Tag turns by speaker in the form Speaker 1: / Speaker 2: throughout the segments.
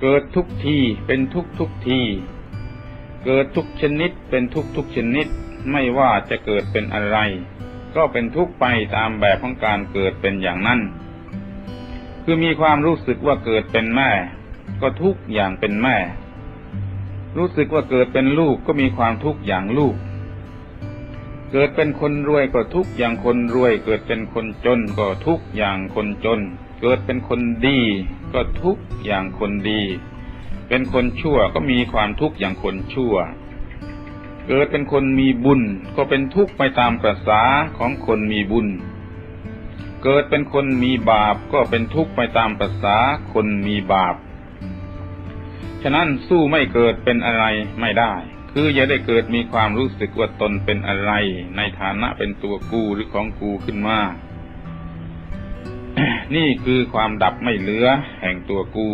Speaker 1: เกิดทุกทีเป็นทุกทุกที เกิดทุกชนิดเป็นทุกทุกชนิด ไม่ว่าจะเกิดเป็นอะไร ก็เป็นทุกไปตามแบบของการเกิดเป็นอย่างนั้น คือมีความรู้สึกว่าเกิดเป็นแม่ ก็ทุกอย่างเป็นแม่ รู้สึกว่าเกิดเป็นลูกก็มีความทุกข์อย่างลูก เกิดเป็นคนรวยก็ทุกอย่างคนรวย เกิดเป็นคนจนก็ทุกอย่างคนจน เกิดเป็นคนดี ก็ทุกอย่างคนดี เป็นคนชั่วก็มีความทุกข์อย่างคนชั่ว เกิดเป็นคนมีบุญก็เป็นทุกข์ไปตามประษาของคนมีบุญ เกิดเป็นคนมีบาปก็เป็นทุกข์ไปตามประษาคนมีบาป ฉะนั้นสู้ไม่เกิดเป็นอะไรไม่ได้ คืออย่าได้เกิดมีความรู้สึกว่าตนเป็นอะไร ในฐานะเป็นตัวกูหรือของกูขึ้นมา นี่คือความดับไม่เหลือแห่งตัวกู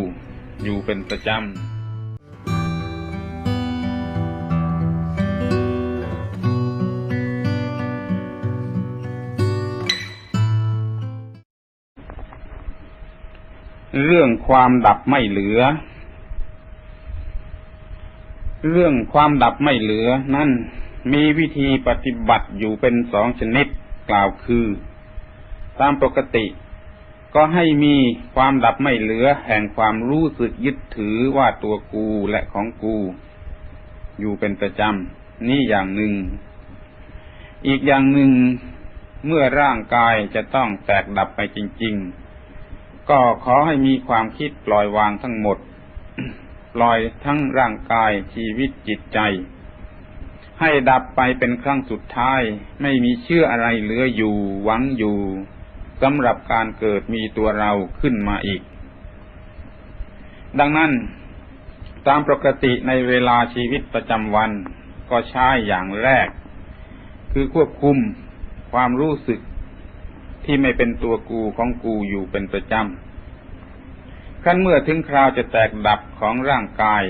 Speaker 1: อยู่เป็นประจำเรื่องความดับไม่เหลือ เรื่องความดับไม่เหลือ นั่นมีวิธีปฏิบัติอยู่เป็นสองชนิดกล่าวคือ ตามปกติ ก็ให้มีความดับไม่เหลือแห่งความรู้สึกยึดถือว่าตัวกูและของกู อยู่เป็นประจำ นี่อย่างหนึ่ง อีกอย่างหนึ่งเมื่อร่างกายจะต้องแตกดับไปจริง ๆ ก็ขอให้มีความคิดปล่อยวางทั้งหมด ปล่อยทั้งร่างกายชีวิตจิตใจ ให้ดับไปเป็นครั้งสุดท้าย ไม่มีเชื่ออะไรเหลืออยู่หวังอยู่ สำหรับการเกิดมีตัวเราขึ้นมาอีก ดังนั้นตามปกติในเวลาชีวิตประจำวันก็ใช้อย่างแรก คือควบคุมความรู้สึกที่ไม่เป็นตัวกูของกูอยู่เป็นประจำขั้นเมื่อถึงคราวจะแตกดับของร่างกาย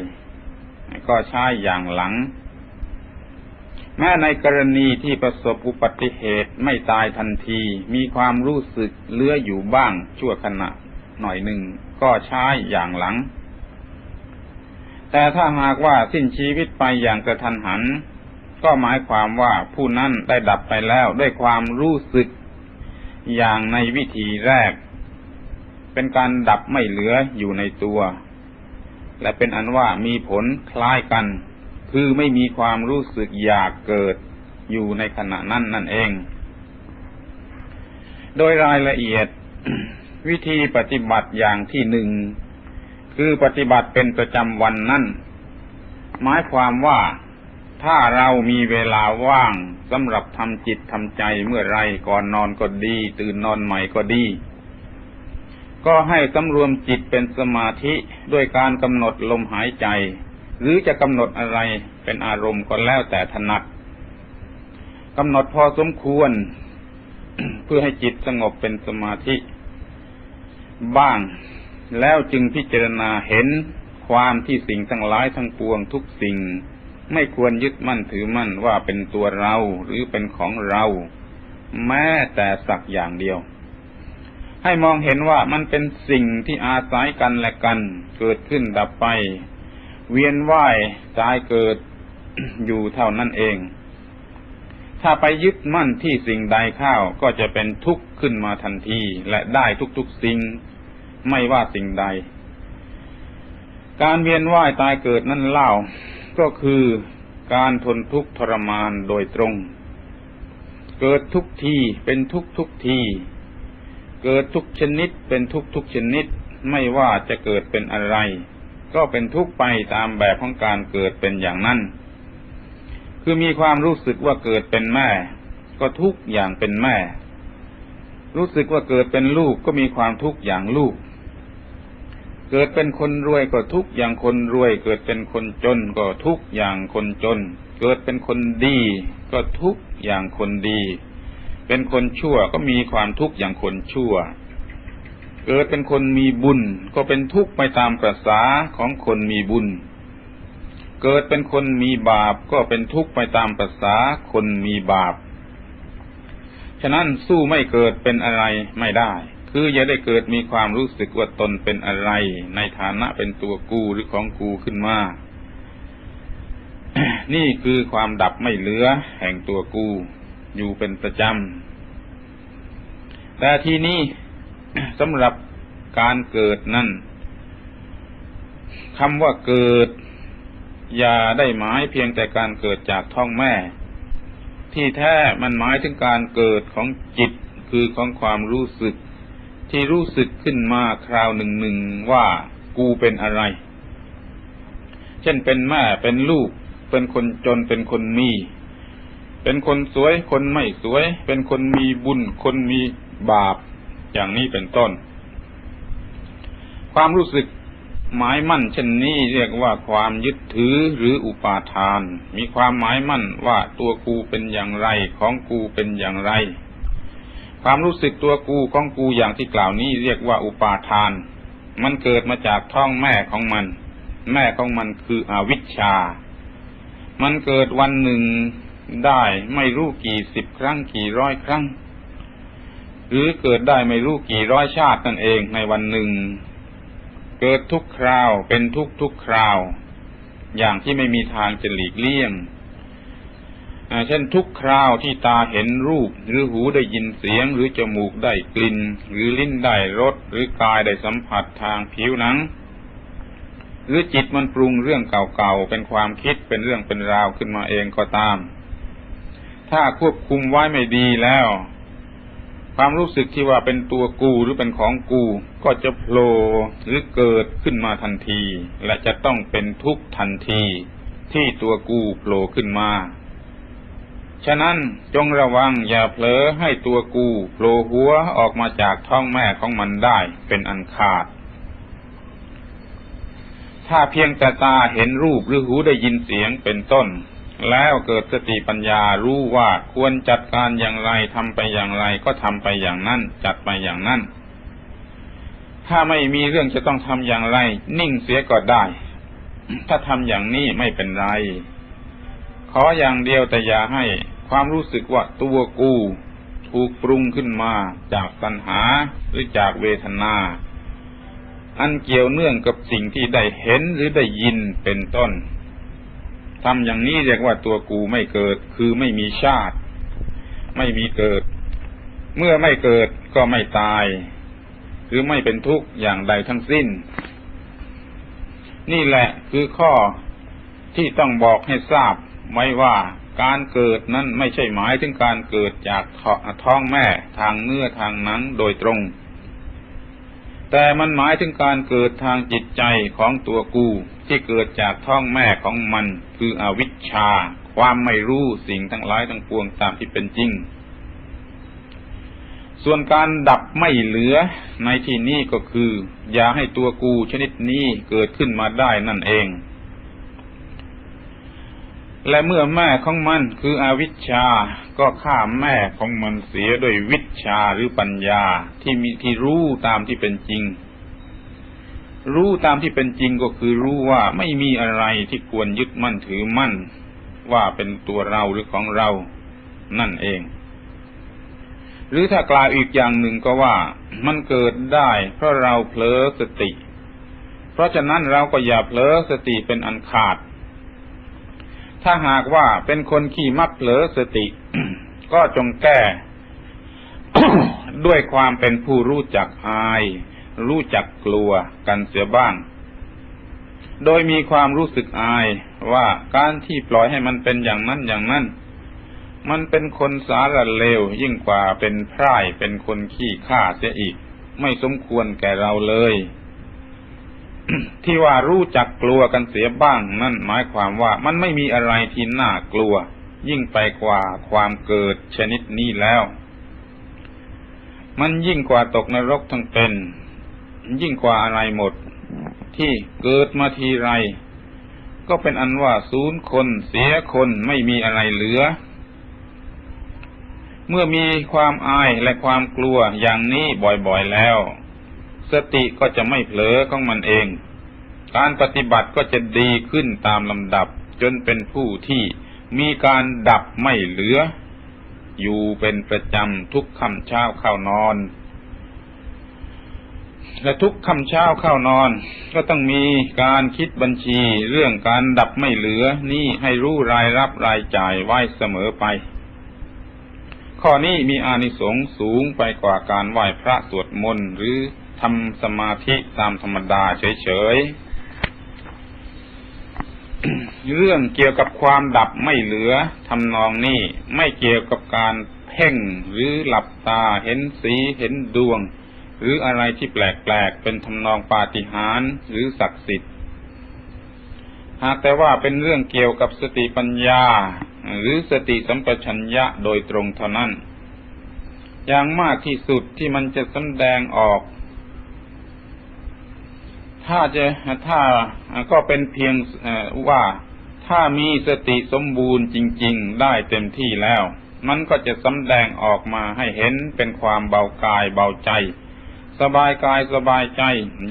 Speaker 1: ก็ใช้อย่างหลัง แม้ในกรณีที่ประสบอุบัติเหตุไม่ตายทันที มีความรู้สึกเลื้ออยู่บ้างชั่วขณะหน่อยหนึ่ง ก็ใช้อย่างหลัง แต่ถ้าหากว่าสิ้นชีวิตไปอย่างกระทันหัน ก็หมายความว่าผู้นั้นได้ดับไปแล้วด้วยความรู้สึกอย่างในวิธีแรก เป็นการดับไม่เหลืออยู่ในตัว และเป็นอันว่ามีผลคล้ายกัน คือไม่มีความรู้สึกอยากเกิดอยู่ในขณะนั้นนั่นเอง โดยรายละเอียดวิธีปฏิบัติอย่างที่หนึ่งคือปฏิบัติเป็นประจำวันนั่นหมายความว่าถ้าเรามีเวลาว่างสำหรับทำจิตทำใจเมื่อไรก่อนนอนก็ดี ตื่นนอนใหม่ก็ดี ก็ให้สำรวมจิตเป็นสมาธิด้วยการกำหนดลมหายใจ หรือจะกำหนดอะไรเป็นอารมณ์ก็แล้วแต่ถนัดกำหนดพอสมควร เพื่อให้จิตสงบเป็นสมาธิ บ้าง แล้วจึงพิจารณาเห็นความที่สิ่งทั้งหลายทั้งปวงทุกสิ่ง ไม่ควรยึดมั่นถือมั่นว่าเป็นตัวเราหรือเป็นของเรา แม้แต่สักอย่างเดียว ให้มองเห็นว่ามันเป็นสิ่งที่อาศัยกันและกัน เกิดขึ้นดับไป เวียนว่ายตายเกิดอยู่เท่านั้นเอง ถ้าไปยึดมั่นที่สิ่งใดเข้าก็จะเป็นทุกข์ขึ้นมาทันทีและได้ทุกๆสิ่ง ไม่ว่าสิ่งใด การเวียนว่ายตายเกิดนั่นเล่า ก็คือการทนทุกข์ทรมานโดยตรง เกิดทุกทีเป็นทุกทุกทีเกิดทุกชนิดเป็นทุกทุกชนิด ไม่ว่าจะเกิดเป็นอะไร ก็เป็นทุกข์ไปตามแบบของการเกิดเป็นอย่างนั้น คือมีความรู้สึกว่าเกิดเป็นแม่ ก็ทุกข์อย่างเป็นแม่ รู้สึกว่าเกิดเป็นลูกก็มีความทุกข์อย่างลูก เกิดเป็นคนรวยก็ทุกข์อย่างคนรวย เกิดเป็นคนจนก็ทุกข์อย่างคนจน เกิดเป็นคนดี ก็ทุกข์อย่างคนดี เป็นคนชั่วก็มีความทุกข์อย่างคนชั่ว เกิดเป็นคนมีบุญ ก็เป็นทุกข์ไปตามประษาของคนมีบุญ เกิดเป็นคนมีบาปก็เป็นทุกข์ไปตามประษาคนมีบาป ฉะนั้นสู้ไม่เกิดเป็นอะไรไม่ได้ คืออย่าได้เกิดมีความรู้สึกว่าตนเป็นอะไร ในฐานะเป็นตัวกูหรือของกูขึ้นมา นี่คือความดับไม่เหลือแห่งตัวกูอยู่เป็นประจำแต่ที่นี้ สำหรับการเกิดนั่นคำว่าเกิด อย่าได้หมายเพียงแต่การเกิดจากท้องแม่ ที่แท้มันหมายถึงการเกิดของจิตคือของความรู้สึก ที่รู้สึกขึ้นมาคราวหนึ่งหนึ่งว่ากูเป็นอะไร เช่นเป็นแม่เป็นลูก เป็นคนจนเป็นคนมี เป็นคนสวยคนไม่สวย เป็นคนมีบุญคนมีบาป อย่างนี้เป็นต้น ความรู้สึกหมายมั่นเช่นนี้เรียกว่าความยึดถือหรืออุปาทาน มีความหมายมั่นว่าตัวกูเป็นอย่างไรของกูเป็นอย่างไร ความรู้สึกตัวกูของกูอย่างที่กล่าวนี้เรียกว่าอุปาทาน มันเกิดมาจากท้องแม่ของมัน แม่ของมันคืออวิชชา มันเกิดวันหนึ่งได้ไม่รู้กี่สิบครั้งกี่ร้อยครั้ง หรือเกิดได้ไม่รู้กี่ร้อยชาตินั่นเองในวันหนึ่ง เกิดทุกคราวเป็นทุกทุกคราว อย่างที่ไม่มีทางจะหลีกเลี่ยงเช่นทุกคราวที่ตาเห็นรูป หรือหูได้ยินเสียง หรือจมูกได้กลิ่น หรือลิ้นได้รสหรือกายได้สัมผัสทางผิวหนัง หรือจิตมันปรุงเรื่องเก่าๆเป็นความคิดเป็นเรื่องเป็นราวขึ้นมาเองก็ตาม ถ้าควบคุมไว้ไม่ดีแล้ว ความรู้สึกที่ว่าเป็นตัวกูหรือเป็นของกู ก็จะโผล่หรือเกิดขึ้นมาทันที และจะต้องเป็นทุกทันที ที่ตัวกูโผล่ขึ้นมา ฉะนั้นจงระวังอย่าเผลอให้ตัวกูโผล่หัวออกมาจากท้องแม่ของมันได้เป็นอันขาด ถ้าเพียงแต่ตาเห็นรูปหรือหูได้ยินเสียงเป็นต้น แล้วเกิดสติปัญญารู้ว่าควรจัดการอย่างไรทำไปอย่างไร ก็ทำไปอย่างนั้น จัดไปอย่างนั้น ถ้าไม่มีเรื่องจะต้องทำอย่างไร นิ่งเสียก็ได้ ถ้าทำอย่างนี้ไม่เป็นไร ขออย่างเดียวแต่อย่าให้ความรู้สึกว่าตัวกูถูกปรุงขึ้นมาจากตัณหาหรือจากเวทนา อันเกี่ยวเนื่องกับสิ่งที่ได้เห็นหรือได้ยินเป็นต้น ทำอย่างนี้เรียกว่าตัวกูไม่เกิด คือไม่มีชาติ ไม่มีเกิด เมื่อไม่เกิดก็ไม่ตาย หรือไม่เป็นทุกข์อย่างใดทั้งสิ้น นี่แหละคือข้อที่ต้องบอกให้ทราบไว้ว่าการเกิดนั้นไม่ใช่หมายถึงการเกิดจากท้องแม่ทางเนื้อทางหนังโดยตรง แต่มันหมายถึงการเกิดทางจิตใจของตัวกู ที่เกิดจากท้องแม่ของมัน คืออวิชชา ความไม่รู้สิ่งทั้งหลายทั้งปวงตามที่เป็นจริง ส่วนการดับไม่เหลือในที่นี้ก็คือ อย่าให้ตัวกูชนิดนี้เกิดขึ้นมาได้นั่นเอง และเมื่อแม่ของมันคืออวิชชา ก็ฆ่าแม่ของมันเสียด้วยวิชาหรือปัญญาที่มีที่รู้ตามที่เป็นจริง รู้ตามที่เป็นจริงก็คือรู้ว่าไม่มีอะไรที่ควรยึดมั่นถือมั่น ว่าเป็นตัวเราหรือของเรา นั่นเอง หรือถ้ากล่าวอีกอย่างหนึ่งก็ว่ามันเกิดได้ เพราะเราเผลอสติ เพราะฉะนั้นเราก็อย่าเผลอสติเป็นอันขาด ถ้าหากว่าเป็นคนขี้มักเผลอสติ ก็จงแก้ ด้วยความเป็นผู้รู้จักอาย รู้จักกลัวกันเสียบ้าง โดยมีความรู้สึกอายว่าการที่ปล่อยให้มันเป็นอย่างนั้นอย่างนั้น มันเป็นคนสารเลวยิ่งกว่าเป็นพร่ายเป็นคนขี้ข้าเสียอีก ไม่สมควรแก่เราเลย ที่ว่ารู้จักกลัวกันเสียบ้าง นั่นหมายความว่ามันไม่มีอะไรที่น่ากลัว ยิ่งไปกว่าความเกิดชนิดนี้แล้ว มันยิ่งกว่าตกนรกทั้งเป็น ยิ่งกว่าอะไรหมด ที่เกิดมาทีไร ก็เป็นอันว่าศูนย์คนเสียคนไม่มีอะไรเหลือ เมื่อมีความอายและความกลัวอย่างนี้บ่อยๆแล้ว สติก็จะไม่เผลอของมันเอง การปฏิบัติก็จะดีขึ้นตามลำดับจนเป็นผู้ที่มีการดับไม่เหลือ อยู่เป็นประจำทุกค่ำเช้าเข้านอน และทุกค่ำเช้าเข้านอน ก็ต้องมีการคิดบัญชีเรื่องการดับไม่เหลือนี่ให้รู้รายรับรายจ่ายไว้เสมอไป ข้อนี้มีอานิสงส์สูงไปกว่าการไหว้พระสวดมนต์หรือ ทำสมาธิตามธรรมดาเฉยๆ เรื่องเกี่ยวกับความดับไม่เหลือทำนองนี้ไม่เกี่ยวกับการเพ่งหรือหลับตาเห็นสีเห็นดวง หรืออะไรที่แปลกๆ เป็นทำนองปาฏิหาริย์หรือศักดิ์สิทธิ์หากแต่ว่าเป็นเรื่องเกี่ยวกับสติปัญญา หรือสติสัมปชัญญะโดยตรงเท่านั้น อย่างมากที่สุดที่มันจะสำแดงออก ถ้าจะถ้าก็เป็นเพียงว่าถ้ามีสติสมบูรณ์จริง ๆ ได้เต็มที่แล้ว มันก็จะสำแดงออกมาให้เห็นเป็นความเบากายเบาใจ สบายกายสบายใจ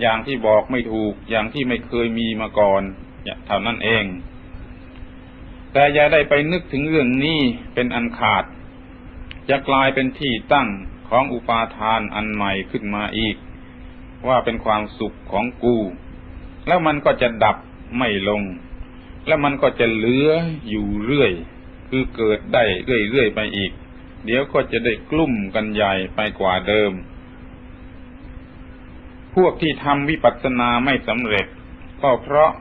Speaker 1: อย่างที่บอกไม่ถูกอย่างที่ไม่เคยมีมาก่อนเท่านั้นเอง แต่อย่าได้ไปนึกถึงเรื่องนี้เป็นอันขาด จะกลายเป็นที่ตั้งของอุปาทานอันใหม่ขึ้นมาอีก ว่าเป็นความสุขของกู แล้วมันก็จะดับไม่ลง แล้วมันก็จะเหลืออยู่เรื่อย คือเกิดได้เรื่อยๆไปอีก เดี๋ยวก็จะได้กลุ่มกันใหญ่ไปกว่าเดิม พวกที่ทำวิปัสสนาไม่สำเร็จ ก็เพราะ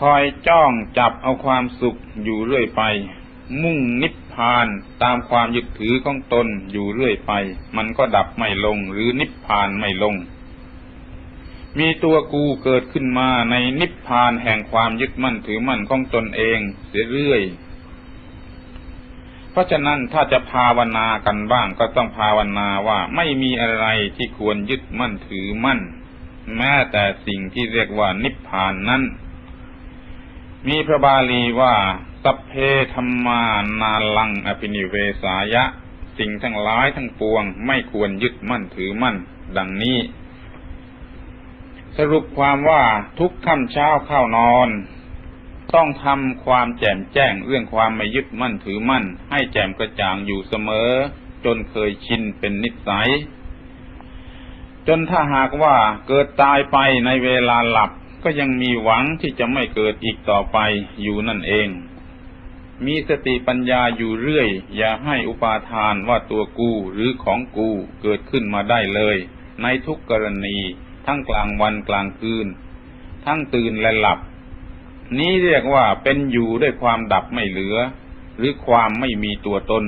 Speaker 1: คอยจ้องจับเอาความสุขอยู่เรื่อยไป มุ่งนิพพานตามความยึดถือของตนอยู่เรื่อยไป มันก็ดับไม่ลงหรือนิพพานไม่ลง มีตัวกูเกิดขึ้นมาในนิพพานแห่งความยึดมั่นถือมั่นของตนเองเสียเรื่อยเพราะฉะนั้นถ้าจะภาวนากันบ้างก็ต้องภาวนาว่าไม่มีอะไรที่ควรยึดมั่นถือมั่น แม้แต่สิ่งที่เรียกว่านิพพานนั้น มีพระบาลีว่า สัพเพธรรมานาลังอภินิเวสายะ สิ่งทั้งหลายทั้งปวง ไม่ควรยึดมั่นถือมั่น ดังนี้ สรุปความว่าทุกค่ำเช้าเข้านอน ต้องทำความแจ่มแจ้งเรื่องความไม่ยึดมั่นถือมั่น ให้แจ่มกระจ่างอยู่เสมอ จนเคยชินเป็นนิสัย จนถ้าหากว่าเกิดตายไปในเวลาหลับก็ยังมีหวังที่จะไม่เกิดอีกต่อไปอยู่นั่นเอง มีสติปัญญาอยู่เรื่อย อย่าให้อุปาทานว่าตัวกูหรือของกูเกิดขึ้นมาได้เลย ในทุกกรณี ทั้งกลางวันกลางคืน ทั้งตื่นและหลับ นี้เรียกว่าเป็นอยู่ด้วยความดับไม่เหลือ หรือความไม่มีตัวตน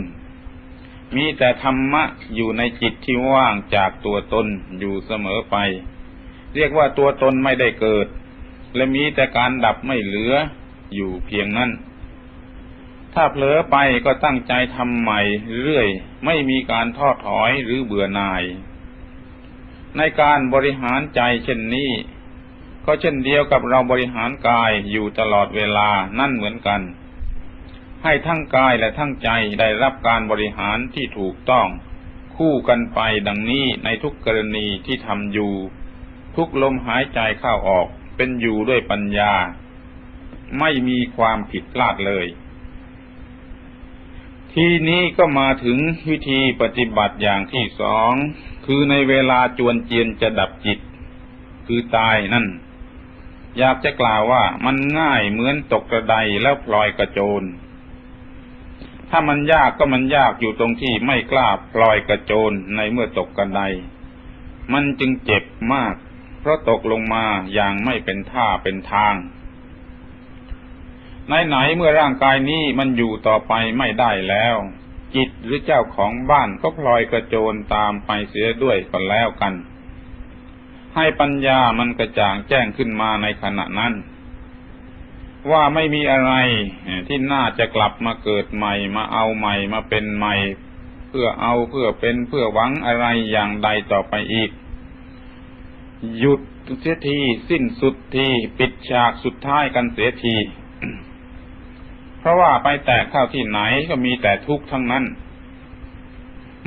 Speaker 1: มีแต่ธรรมะอยู่ในจิตที่ว่างจากตัวตนอยู่เสมอไป เรียกว่าตัวตนไม่ได้เกิด และมีแต่การดับไม่เหลืออยู่เพียงนั้น ถ้าเผลอไปก็ตั้งใจทำใหม่เรื่อย ไม่มีการทอดถอยหรือเบื่อหน่าย ในการบริหารใจเช่นนี้ ก็เช่นเดียวกับเราบริหารกายอยู่ตลอดเวลานั่นเหมือนกัน ให้ทั้งกายและทั้งใจได้รับการบริหารที่ถูกต้อง คู่กันไปดังนี้ในทุกกรณีที่ทำอยู่ ทุกลมหายใจเข้าออกเป็นอยู่ด้วยปัญญา ไม่มีความผิดพลาดเลย ทีนี้ก็มาถึงวิธีปฏิบัติอย่างที่สอง คือในเวลาจวนเจียนจะดับจิต คือตายนั่น อยากจะกล่าวว่ามันง่ายเหมือนตกกระไดแล้วพลอยกระโจน ถ้ามันยากก็มันยากอยู่ตรงที่ไม่กล้าพลอยกระโจนในเมื่อตกกระได มันจึงเจ็บมาก เพราะตกลงมาอย่างไม่เป็นท่าเป็นทาง ไหนๆเมื่อร่างกายนี้มันอยู่ต่อไปไม่ได้แล้ว จิตหรือเจ้าของบ้านก็พลอยกระโจนตามไปเสียด้วยก็แล้วกัน ให้ปัญญามันกระจ่างแจ้งขึ้นมาในขณะนั้น ว่าไม่มีอะไรที่น่าจะกลับมาเกิดใหม่มาเอาใหม่มาเป็นใหม่ เพื่อเอาเพื่อเป็นเพื่อหวังอะไรอย่างใดต่อไปอีก หยุดเสียทีสิ้นสุดที ปิดฉากสุดท้ายกันเสียที เพราะว่าไปแตกเข้าที่ไหนก็มีแต่ทุกข์ทั้งนั้น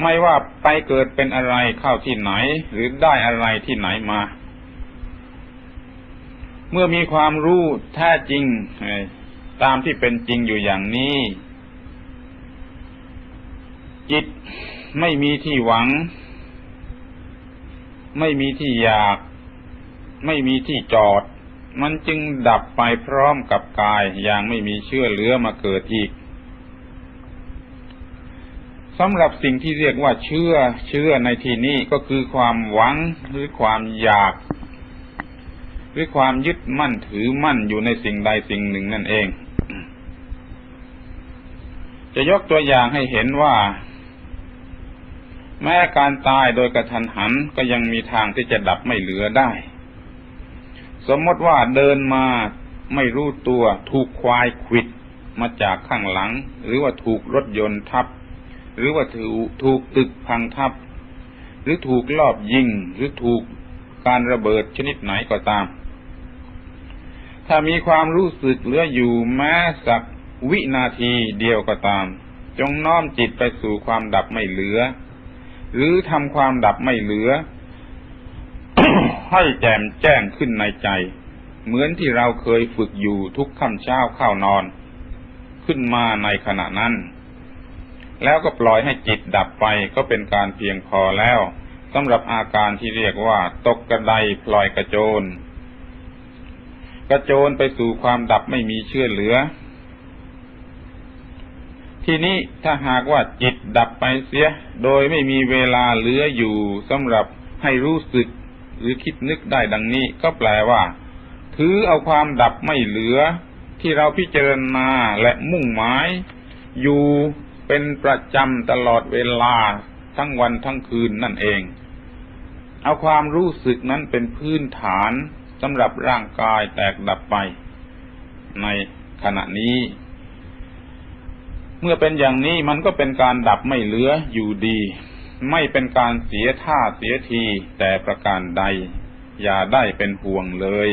Speaker 1: ไม่ว่าไปเกิดเป็นอะไรเข้าที่ไหน หรือได้อะไรที่ไหนมา เมื่อมีความรู้แท้จริงตามที่เป็นจริงอยู่อย่างนี้ จิตไม่มีที่หวัง ไม่มีที่อยาก ไม่มีที่จอด มันจึงดับไปพร้อมกับกายอย่างไม่มีเชื่อเหลือมาเกิดอีกสำหรับสิ่งที่เรียกว่าเชื่อเชื่อในที่นี้ก็คือความหวังหรือความอยาก หรือความยึดมั่นถือมั่นอยู่ในสิ่งใดสิ่งหนึ่งนั่นเอง จะยกตัวอย่างให้เห็นว่า แม้การตายโดยกระทันหันก็ยังมีทางที่จะดับไม่เหลือได้ สมมติว่าเดินมาไม่รู้ตัวถูกควายขิดมาจากข้างหลัง หรือว่าถูกรถยนต์ทับ หรือว่าถูกถูกตึกพังทับ หรือถูกลอบยิงหรือถูกการระเบิดชนิดไหนก็ตาม ถ้ามีความรู้สึกเหลืออยู่แม้สักวินาทีเดียวก็ตาม จงน้อมจิตไปสู่ความดับไม่เหลือ หรือทำความดับไม่เหลือ ให้แจ่มแจ้งขึ้นในใจ เหมือนที่เราเคยฝึกอยู่ทุกค่ำเช้าเข้านอน ขึ้นมาในขณะนั้น แล้วก็ปล่อยให้จิตดับไปก็เป็นการเพียงพอแล้วสำหรับอาการที่เรียกว่า ตกกระไดพลอยกระโจน กระโจนไปสู่ความดับไม่มีเชื่อเหลือ ทีนี้ถ้าหากว่าจิตดับไปเสีย โดยไม่มีเวลาเหลืออยู่สำหรับให้รู้สึก หรือคิดนึกได้ดังนี้ ก็แปลว่า ถือเอาความดับไม่เหลือ ที่เราพิจารณาและมุ่งหมาย อยู่เป็นประจำตลอดเวลาทั้งวันทั้งคืนนั่นเอง เอาความรู้สึกนั้นเป็นพื้นฐานสำหรับร่างกายแตกดับไป ในขณะนี้ เมื่อเป็นอย่างนี้มันก็เป็นการดับไม่เหลืออยู่ดี ไม่เป็นการเสียท่าเสียทีแต่ประการใด อย่าได้เป็นห่วงเลย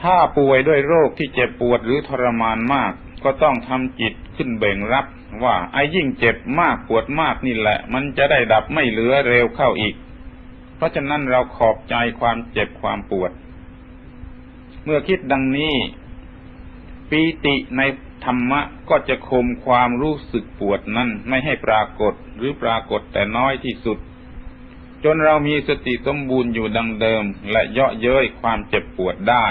Speaker 1: ถ้าป่วยด้วยโรคที่เจ็บปวดหรือทรมานมาก ก็ต้องทำจิตขึ้นเบ่งรับ ว่าไอ้ยิ่งเจ็บมากปวดมากนี่แหละ มันจะได้ดับไม่เหลือเร็วเข้าอีก เพราะฉะนั้นเราขอบใจความเจ็บความปวด เมื่อคิดดังนี้ปีติใน ธรรมะก็จะคมความรู้สึกปวดนั้นไม่ให้ปรากฏหรือปรากฏแต่น้อยที่สุด จนเรามีสติสมบูรณ์อยู่ดังเดิม และเยาะเย้ยความเจ็บปวดได้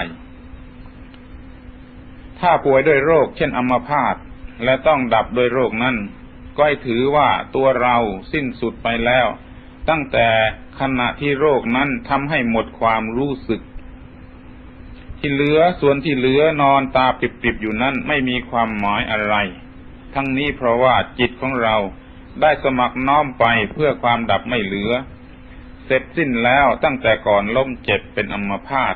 Speaker 1: ถ้าป่วยด้วยโรคเช่นอัมพาตและต้องดับโดยโรคนั้น ก็ให้ถือว่าตัวเราสิ้นสุดไปแล้ว ตั้งแต่ขณะที่โรคนั้นทำให้หมดความรู้สึก ที่เหลือส่วนที่เหลือนอนตาปิบๆอยู่นั้นไม่มีความหมายอะไร ทั้งนี้เพราะว่าจิตของเราได้สมัครน้อมไปเพื่อความดับไม่เหลือ เสร็จสิ้นแล้วตั้งแต่ก่อนล้มเจ็บเป็นอัมพาต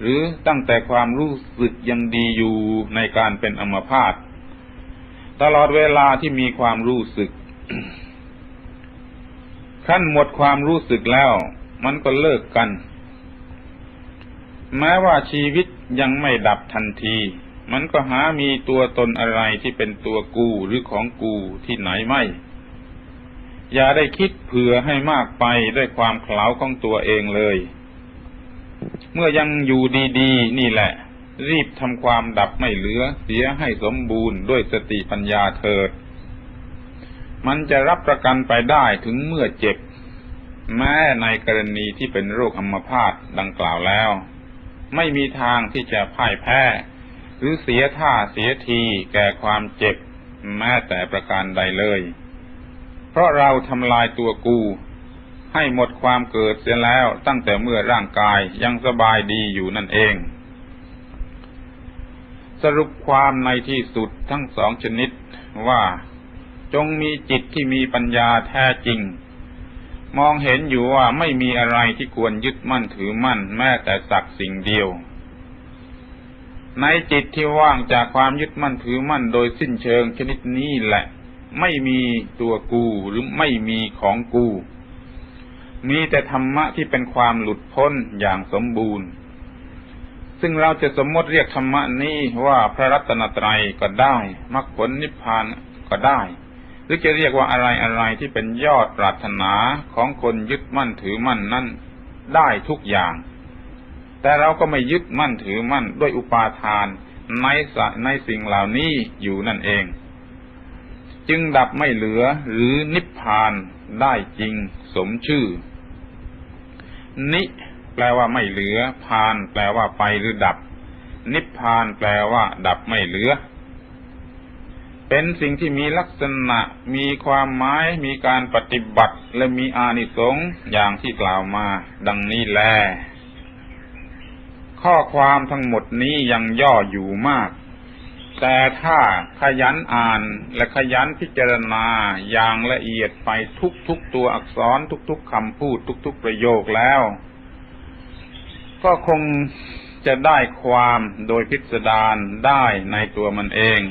Speaker 1: หรือตั้งแต่ความรู้สึกยังดีอยู่ในการเป็นอัมพาตตลอดเวลาที่มีความรู้สึกขั้นหมดความรู้สึกแล้ว มันก็เลิกกัน แม้ว่าชีวิตยังไม่ดับทันที มันก็หามีตัวตนอะไรที่เป็นตัวกูหรือของกูที่ไหนไม่ อย่าได้คิดเผื่อให้มากไปด้วยความเขลาของตัวเองเลย เมื่อยังอยู่ดีๆ นี่แหละ รีบทำความดับไม่เหลือเสียให้สมบูรณ์ด้วยสติปัญญาเถิด มันจะรับประกันไปได้ถึงเมื่อเจ็บ แม้ในกรณีที่เป็นโรคอัมพาตดังกล่าวแล้ว ไม่มีทางที่จะพ่ายแพ้ หรือเสียท่าเสียทีแก่ความเจ็บ แม้แต่ประการใดเลย เพราะเราทำลายตัวกู ให้หมดความเกิดเสียแล้วตั้งแต่เมื่อร่างกายยังสบายดีอยู่นั่นเอง สรุปความในที่สุดทั้งสองชนิดว่าจงมีจิตที่มีปัญญาแท้จริง มองเห็นอยู่ว่าไม่มีอะไรที่ควรยึดมั่นถือมั่น แม้แต่สักสิ่งเดียว ในจิตที่ว่างจากความยึดมั่นถือมั่นโดยสิ้นเชิงชนิดนี้แหละ ไม่มีตัวกูหรือไม่มีของกู มีแต่ธรรมะที่เป็นความหลุดพ้นอย่างสมบูรณ์ ซึ่งเราจะสมมติเรียกธรรมะนี้ว่าพระรัตนตรัยก็ได้มรรคผลนิพพานก็ได้ หรือจะเรียกว่าอะไรอะไรที่เป็นยอดปรารถนาของคนยึดมั่นถือมั่นนั่นได้ทุกอย่าง แต่เราก็ไม่ยึดมั่นถือมั่นด้วยอุปาทานในในสิ่งเหล่านี้อยู่นั่นเอง จึงดับไม่เหลือหรือนิพพานได้จริงสมชื่อ นิ แปลว่าไม่เหลือ พาน แปลว่าไปหรือดับ นิพพานแปลว่า ดับไม่เหลือ เป็นสิ่งที่มีลักษณะ มีความหมาย มีการปฏิบัติ และมีอานิสงส์อย่างที่กล่าวมา ดังนี้แล ข้อความทั้งหมดนี้ยังย่ออยู่มาก แต่ถ้าขยันอ่านและขยันพิจารณาอย่างละเอียดไปทุกๆตัวอักษรทุกๆคำพูดทุกๆประโยคแล้ว ก็คงจะได้ความโดยพิสดารได้ในตัวมันเอง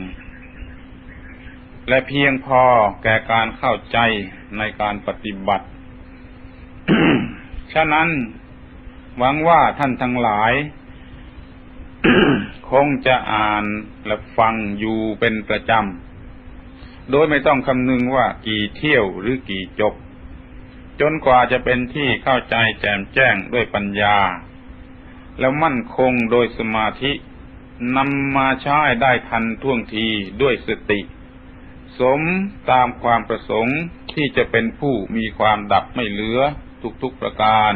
Speaker 1: และเพียงพอแก่การเข้าใจในการปฏิบัติ ฉะนั้น หวังว่าท่านทั้งหลาย คงจะอ่านและฟังอยู่เป็นประจำ โดยไม่ต้องคำนึงว่ากี่เที่ยวหรือกี่จบ จนกว่าจะเป็นที่เข้าใจแจ่มแจ้งด้วยปัญญา แล้วมั่นคงโดยสมาธินำมาใช้ได้ทันท่วงทีด้วยสติ สมตามความประสงค์ที่จะเป็นผู้มีความดับไม่เหลือทุกๆประการ